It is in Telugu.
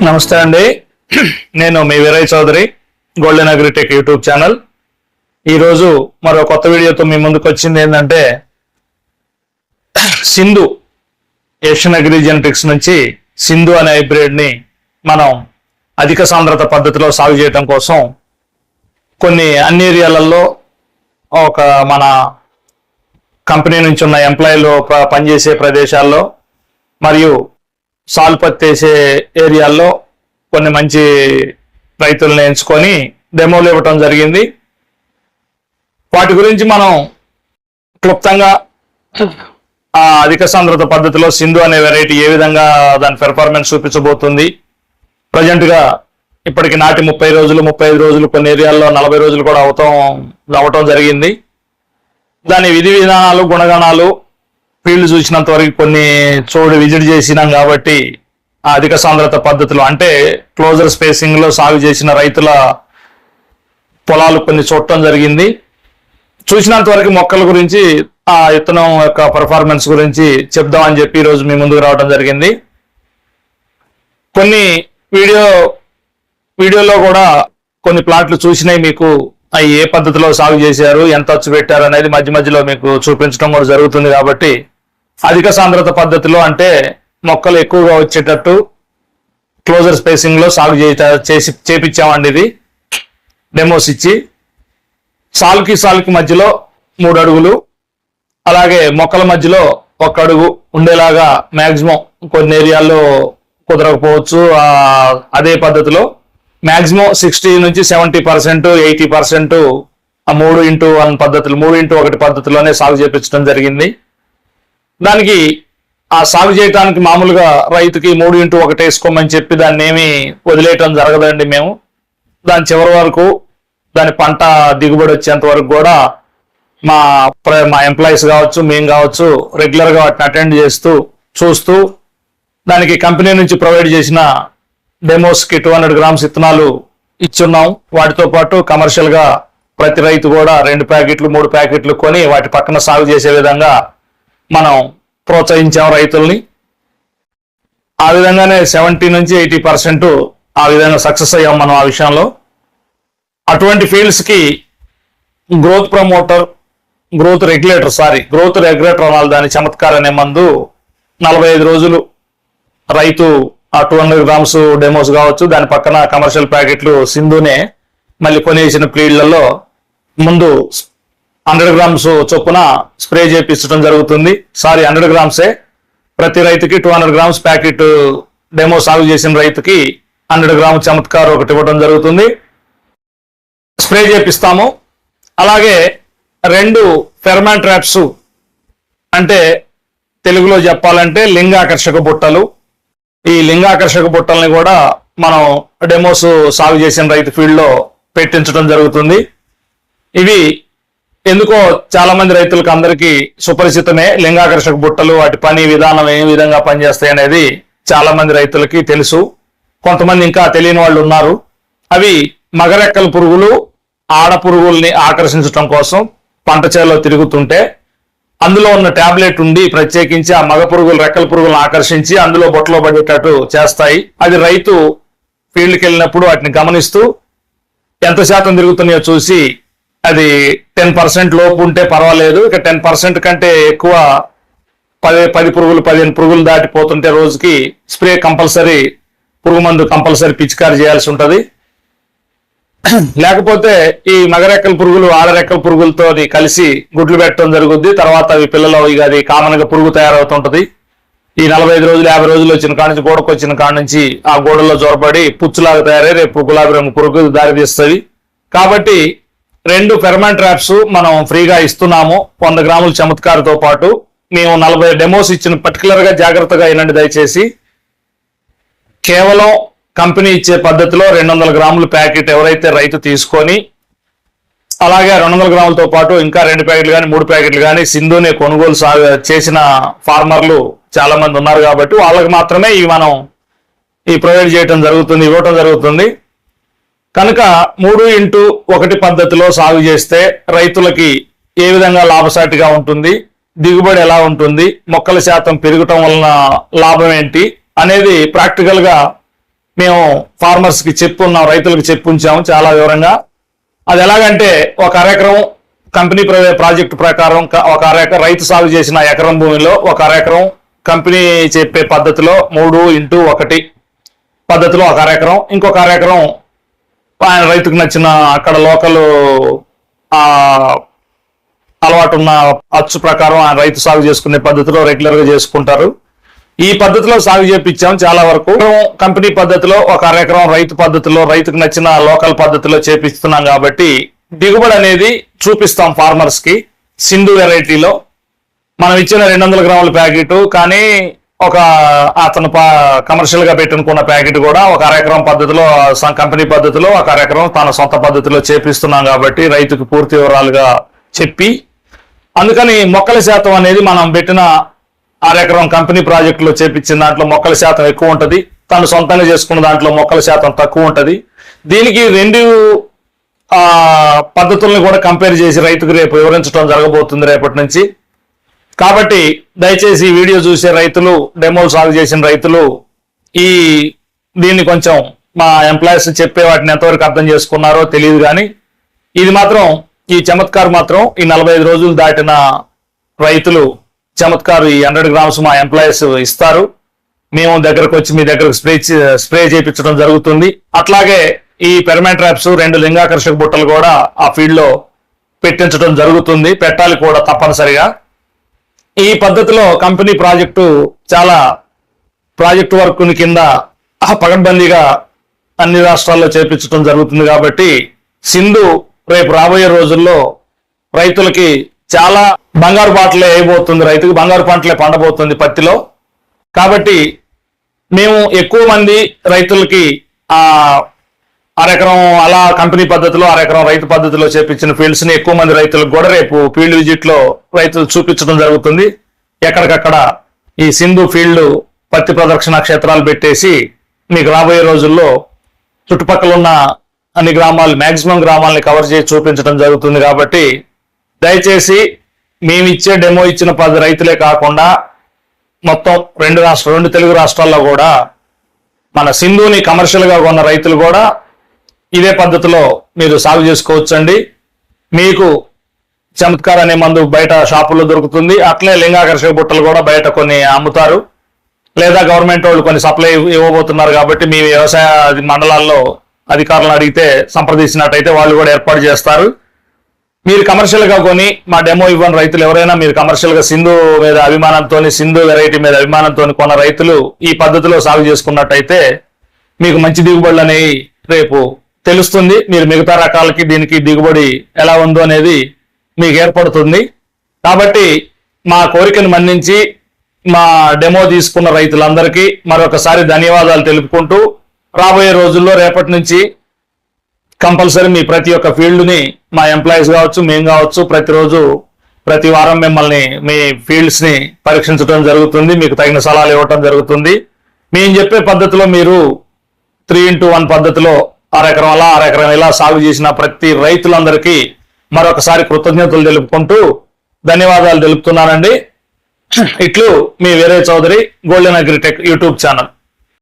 నమస్తే అండి. నేను మీ Veeraiah Chowdary golden agritech YouTube channel. ఈరోజు మరో కొత్త వీడియోతో మీ ముందుకు వచ్చింది ఏంటంటే సింధు ఏషియన్ అగ్రి జెనెటిక్స్ నుంచి సింధు అనే హైబ్రిడ్ని మనం అధిక సాంద్రత పద్ధతిలో సాగు చేయటం కోసం కొన్ని అన్ని ఏరియాలలో ఒక మన కంపెనీ నుంచి ఉన్న ఎంప్లాయీలు ప- పనిచేసే ప్రదేశాల్లో మరియు సాల్ పత్తి వేసే ఏరియాల్లో కొన్ని మంచి రైతులను ఎంచుకొని డెమోలు ఇవ్వటం జరిగింది. వాటి గురించి మనం క్లుప్తంగా ఆ అధిక సాంద్రత పద్ధతిలో సింధు అనే వెరైటీ ఏ విధంగా దాని పెర్ఫార్మెన్స్ చూపించబోతుంది. ప్రజెంట్గా ఇప్పటికి నాటి ముప్పై రోజులు ముప్పై రోజులు కొన్ని ఏరియాల్లో నలభై రోజులు కూడా అవటం అవటం జరిగింది. దాని విధి విధానాలు గుణగణాలు ఫీల్డ్ చూసినంత వరకు కొన్ని చోటు విజిట్ చేసినాం కాబట్టి ఆ అధిక సాంద్రత పద్ధతిలో అంటే క్లోజర్ స్పేసింగ్లో సాగు చేసిన రైతుల పొలాలు కొన్ని చూడటం జరిగింది. చూసినంత వరకు మొక్కల గురించి ఆ విత్తనం యొక్క పర్ఫార్మెన్స్ గురించి చెప్దామని చెప్పి ఈరోజు మీ ముందుకు రావడం జరిగింది. కొన్ని వీడియో వీడియోలో కూడా కొన్ని ప్లాట్లు చూసినాయి మీకు అవి ఏ పద్ధతిలో సాగు చేశారు ఎంత ఖర్చు పెట్టారు అనేది మధ్య మధ్యలో మీకు చూపించడం కూడా జరుగుతుంది కాబట్టి అధిక సాంద్రత పద్ధతిలో అంటే మొక్కలు ఎక్కువగా వచ్చేటట్టు క్లోజర్ స్పేసింగ్లో సాగు చేసి చేపించామండి ఇది. డెమోస్ ఇచ్చి సాల్కి సాల్కి మధ్యలో మూడు అడుగులు అలాగే మొక్కల మధ్యలో ఒక అడుగు ఉండేలాగా మ్యాక్సిమం కొన్ని ఏరియాల్లో కుదరకపోవచ్చు. అదే పద్ధతిలో మాక్సిమం సిక్స్టీ నుంచి సెవెంటీ పర్సెంట్ ఎయిటీ పర్సెంట్ ఆ మూడు ఇంటూ వన్ పద్ధతులు మూడు ఇంటూ ఒకటి పద్ధతిలోనే సాగు చేపించడం జరిగింది. దానికి ఆ సాగు చేయడానికి మామూలుగా రైతుకి మూడు ఇంటూ ఒకటి వేసుకోమని చెప్పి దాన్ని ఏమి వదిలేయటం జరగదండి మేము. దాని చివరి వరకు దాని పంట దిగుబడి వచ్చేంత వరకు కూడా మా ప్ర- మా ఎంప్లాయీస్ కావచ్చు మేము కావచ్చు రెగ్యులర్గా వాటిని అటెండ్ చేస్తూ చూస్తూ దానికి కంపెనీ నుంచి ప్రొవైడ్ చేసిన డెమోస్కి టూ హండ్రెడ్ గ్రామ్స్ ఇత్తనాలు ఇచ్చున్నాం. వాటితో పాటు కమర్షియల్గా ప్రతి రైతు కూడా రెండు ప్యాకెట్లు మూడు ప్యాకెట్లు కొని వాటి పక్కన సాగు చేసే విధంగా మనం ప్రోత్సహించాం రైతుల్ని. ఆ విధంగానే సెవెంటీ నుంచి ఎయిటీ పర్సెంట్ ఆ విధంగా సక్సెస్ అయ్యాం మనం ఆ విషయంలో. అటువంటి ఫీల్డ్స్కి growth promoter growth regulator sorry growth regulator అనాలి. దాని చమత్కార అనే మందు నలభై ఐదు రోజులు రైతు ఆ టూ హండ్రెడ్ గ్రామ్స్ డెమోస్ కావచ్చు దాని పక్కన కమర్షియల్ ప్యాకెట్లు సింధునే మళ్ళీ కొనేసిన ప్లీడ్లలో ముందు హండ్రెడ్ గ్రామ్స్ చొప్పున స్ప్రే చేపించడం జరుగుతుంది. సారీ హండ్రెడ్ గ్రామ్సే ప్రతి రైతుకి two hundred grams packet demo సాగు చేసిన రైతుకి హండ్రెడ్ గ్రామ్ చమత్కార్ ఒకటి ఇవ్వడం జరుగుతుంది. స్ప్రే చేపిస్తాము. అలాగే రెండు ఫెర్మాన్ ట్రాప్స్ అంటే తెలుగులో చెప్పాలంటే లింగాకర్షక బుట్టలు. ఈ లింగాకర్షక బుట్టల్ని కూడా మనం డెమోస్ సాగు చేసిన రైతు ఫీల్డ్లో పెట్టించడం జరుగుతుంది. ఇవి ఎందుకో చాలా మంది రైతులకు అందరికీ సుపరిచితమే. లింగాకర్షక బుట్టలు వాటి పని విధానం ఏ విధంగా పనిచేస్తాయి అనేది చాలా మంది రైతులకి తెలుసు. కొంతమంది ఇంకా తెలియని వాళ్ళు ఉన్నారు. అవి మగరెక్కల పురుగులు ఆడ పురుగుల్ని ఆకర్షించడం కోసం పంట చేలో తిరుగుతుంటే అందులో ఉన్న టాబ్లెట్ ఉండి ప్రత్యేకించి ఆ మగ పురుగులు రెక్కల పురుగులను ఆకర్షించి అందులో బొట్టలో పడేటట్టు చేస్తాయి. అది రైతు ఫీల్డ్కి వెళ్ళినప్పుడు వాటిని గమనిస్తూ ఎంత శాతం తిరుగుతున్నాయో చూసి అది టెన్ పర్సెంట్ లోపు ఉంటే పర్వాలేదు. ఇక టెన్ పర్సెంట్ కంటే ఎక్కువ పది పది పురుగులు పదిహేను పురుగులు దాటిపోతుంటే రోజుకి స్ప్రే కంపల్సరీ పురుగు మందు కంపల్సరీ పిచికారి చేయాల్సి ఉంటుంది. లేకపోతే ఈ మగరెక్కల పురుగులు ఆడరెక్కల పురుగులతో కలిసి గుడ్లు పెట్టడం జరుగుద్ది. తర్వాత అవి పిల్లలు ఇక అది కామన్గా పురుగు తయారవుతుంటది. ఈ నలభై ఐదు రోజులు యాభై రోజులు వచ్చిన కాడ నుంచి గోడకు వచ్చిన కాడ నుంచి ఆ గోడల్లో జోరపడి పుచ్చులాగా తయారై రేపు గులాబీ రంగు పురుగు దారితీస్తుంది కాబట్టి రెండు ఫెర్మాన్ ట్రాప్స్ మనం ఫ్రీగా ఇస్తున్నాము. వంద గ్రాముల చమత్కారుతో పాటు మేము నలభై డెమోస్ ఇచ్చిన పర్టికులర్గా జాగ్రత్తగా అయినండి దయచేసి. కేవలం కంపెనీ ఇచ్చే పద్ధతిలో రెండు వందల గ్రాముల ప్యాకెట్ ఎవరైతే రైతు తీసుకొని అలాగే రెండు వందల గ్రాములతో పాటు ఇంకా రెండు ప్యాకెట్లు కానీ మూడు ప్యాకెట్లు కానీ సింధుని కొనుగోలు సాగు చేసిన ఫార్మర్లు చాలా మంది ఉన్నారు కాబట్టి వాళ్ళకి మాత్రమే ఇవి మనం ఈ ప్రొవైడ్ చేయటం జరుగుతుంది ఇవ్వటం జరుగుతుంది. కనుక మూడు ఇంటూ ఒకటి పద్ధతిలో సాగు చేస్తే రైతులకి ఏ విధంగా లాభసాటిగా ఉంటుంది దిగుబడి ఎలా ఉంటుంది మొక్కల శాతం పెరగటం వలన లాభం ఏంటి అనేది ప్రాక్టికల్గా మేము ఫార్మర్స్కి చెప్పున్నాం రైతులకు చెప్పుంచాము చాలా వివరంగా. అది ఎలాగంటే ఒక అరెకరం కంపెనీ ప్రాజెక్టు ప్రకారం ఒక అరెకరం రైతు సాగు చేసిన ఎకరం భూమిలో ఒక అరెకరం కంపెనీ చెప్పే పద్ధతిలో మూడు ఇంటూ ఒకటి పద్ధతిలో ఒక అరెకరం ఇంకొక అరెకరం ఆయన రైతుకు నచ్చిన అక్కడ లోకల్ అలవాటు ఉన్న అచ్చు ప్రకారం ఆయన రైతు సాగు చేసుకునే పద్ధతిలో రెగ్యులర్గా చేసుకుంటారు. ఈ పద్ధతిలో సాగు చేపించాం చాలా వరకు. కంపెనీ పద్ధతిలో ఒక అరెకరం రైతు పద్ధతిలో రైతుకు నచ్చిన లోకల్ పద్ధతిలో చేపిస్తున్నాం కాబట్టి దిగుబడి అనేది చూపిస్తాం ఫార్మర్స్కి సింధు వెరైటీలో మనం ఇచ్చిన రెండు వందల గ్రాముల ప్యాకెట్ కానీ ఒక అతను కమర్షియల్గా పెట్టుకున్న ప్యాకెట్ కూడా ఒక అరెకరం పద్ధతిలో స- కంపెనీ పద్ధతిలో ఒక అరెకరం తన సొంత పద్ధతిలో చేపిస్తున్నాం కాబట్టి రైతుకు పూర్తి వివరాలుగా చెప్పి అందుకని మొక్కల శాతం అనేది మనం పెట్టిన అరెకరం కంపెనీ ప్రాజెక్టులో చేపించిన దాంట్లో మొక్కల శాతం ఎక్కువ ఉంటుంది. తను సొంతంగా చేసుకున్న దాంట్లో మొక్కల శాతం తక్కువ ఉంటుంది. దీనికి రెండు పద్ధతులను కూడా కంపేర్ చేసి రైతుకు రేపు వివరించడం జరగబోతుంది రేపటి నుంచి. కాబట్టి దయచేసి ఈ వీడియో చూసే రైతులు డెమోలు సాగు చేసిన రైతులు ఈ దీన్ని కొంచెం మా ఎంప్లాయీస్ చెప్పే వాటిని ఎంతవరకు అర్థం చేసుకున్నారో తెలియదు కానీ ఇది మాత్రం ఈ చమత్కారం మాత్రం ఈ నలభై ఐదు రోజులు దాటిన రైతులు చమత్కారు ఈ హండ్రెడ్ గ్రామ్స్ మా ఎంప్లాయీస్ ఇస్తారు. మేము దగ్గరకు వచ్చి మీ దగ్గరకు స్ప్రే చే- స్ప్రే చేయించడం జరుగుతుంది. అట్లాగే ఈ పెర్మెంట్ రెండు లింగాకర్షక బుట్టలు కూడా ఆ ఫీల్డ్లో పెట్టించడం జరుగుతుంది. పెట్టాలి కూడా తప్పనిసరిగా. ఈ పద్ధతిలో కంపెనీ ప్రాజెక్టు చాలా ప్రాజెక్టు వర్క్ని కింద ఆ అన్ని రాష్ట్రాల్లో చేపించడం జరుగుతుంది కాబట్టి సింధు రేపు రాబోయే రోజుల్లో రైతులకి చాలా బంగారు పంటలే అయిపోతుంది రైతుకు బంగారు పంటలే పండబోతుంది పత్తిలో. కాబట్టి మేము ఎక్కువ మంది రైతులకి ఆ అరెకరం అలా కంపెనీ పద్ధతిలో అరెకరం రైతు పద్ధతిలో చేపించిన ఫీల్డ్స్ని ఎక్కువ మంది రైతులకు కూడా రేపు ఫీల్డ్ విజిట్లో రైతులు చూపించడం జరుగుతుంది. ఎక్కడికక్కడ ఈ సింధు ఫీల్డ్ పత్తి ప్రదర్శన క్షేత్రాలు పెట్టేసి మీకు రాబోయే రోజుల్లో చుట్టుపక్కల ఉన్న అన్ని గ్రామాలు మ్యాక్సిమం గ్రామాలని కవర్ చేసి చూపించడం జరుగుతుంది కాబట్టి దయచేసి మేము ఇచ్చే డెమో ఇచ్చిన పది రైతులే కాకుండా మొత్తం రెండు రాష్ట్ర రెండు తెలుగు రాష్ట్రాల్లో కూడా మన సింధుని కమర్షియల్గా కొన్న రైతులు కూడా ఇదే పద్ధతిలో మీరు సాగు చేసుకోవచ్చండి. మీకు చమత్కార్ అనే మందు బయట షాపుల్లో దొరుకుతుంది. అట్లే లింగాకర్షక బుట్టలు కూడా బయట కొన్ని అమ్ముతారు. లేదా గవర్నమెంట్ వాళ్ళు కొన్ని సప్లై ఇవ్వబోతున్నారు కాబట్టి మీ వ్యవసాయ మండలాల్లో అధికారులను అడిగితే సంప్రదించినట్టయితే వాళ్ళు కూడా ఏర్పాటు చేస్తారు. మీరు కమర్షియల్గా కొని మా డెమో ఇవ్వని రైతులు ఎవరైనా మీరు కమర్షియల్గా సింధు మీద అభిమానంతో సింధు వెరైటీ మీద అభిమానంతో కొన్న రైతులు ఈ పద్ధతిలో సాగు చేసుకున్నట్టయితే మీకు మంచి దిగుబడులు అనేవి రేపు తెలుస్తుంది. మీరు మిగతా రకాలకి దీనికి దిగుబడి ఎలా ఉందో అనేది మీకు ఏర్పడుతుంది. కాబట్టి మా కోరికను మన్నించి మా డెమో తీసుకున్న రైతులందరికీ మరొకసారి ధన్యవాదాలు తెలుపుకుంటూ రాబోయే రోజుల్లో రేపటి నుంచి కంపల్సరీ మీ ప్రతి ఒక్క ఫీల్డ్ని మా ఎంప్లాయీస్ కావచ్చు మేము కావచ్చు ప్రతిరోజు ప్రతి వారం మిమ్మల్ని మీ ఫీల్డ్స్ని పరీక్షించడం జరుగుతుంది మీకు తగిన సలహాలు ఇవ్వటం జరుగుతుంది. మేము చెప్పే పద్ధతిలో మీరు త్రీ ఇంటూ వన్ పద్ధతిలో అరెకరం అలా అరెకరం ఇలా సాగు చేసిన ప్రతి రైతులందరికీ మరొకసారి కృతజ్ఞతలు తెలుపుకుంటూ ధన్యవాదాలు తెలుపుతున్నానండి. ఇట్లు మీ వేరే Chowdary golden agritech YouTube channel.